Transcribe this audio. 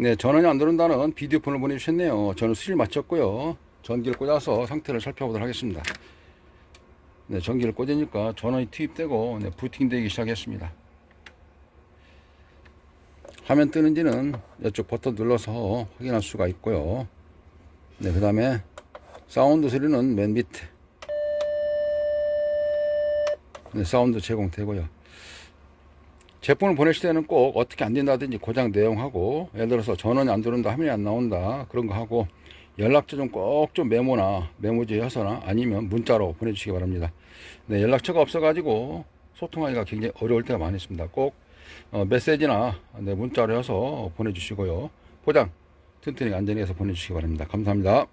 네, 전원이 안 들어온다는 비디오폰을 보내주셨네요. 저는 수리를 마쳤고요. 전기를 꽂아서 상태를 살펴보도록 하겠습니다. 네, 전기를 꽂으니까 전원이 투입되고 네, 부팅되기 시작했습니다. 화면 뜨는지는 이쪽 버튼 눌러서 확인할 수가 있고요. 네, 그 다음에 사운드 소리는 맨 밑에 네, 사운드 제공되고요. 제품을 보내실 때는 꼭 어떻게 안 된다든지 고장 내용하고 예를 들어서 전원이 안 들어온다 화면이 안 나온다 그런 거 하고 연락처 좀꼭좀 메모나 메모지에 해서나 아니면 문자로 보내주시기 바랍니다. 네, 연락처가 없어가지고 소통하기가 굉장히 어려울 때가 많이 있습니다. 꼭 어, 메시지나 네, 문자로 해서 보내주시고요. 포장 튼튼히 안전히 해서 보내주시기 바랍니다. 감사합니다.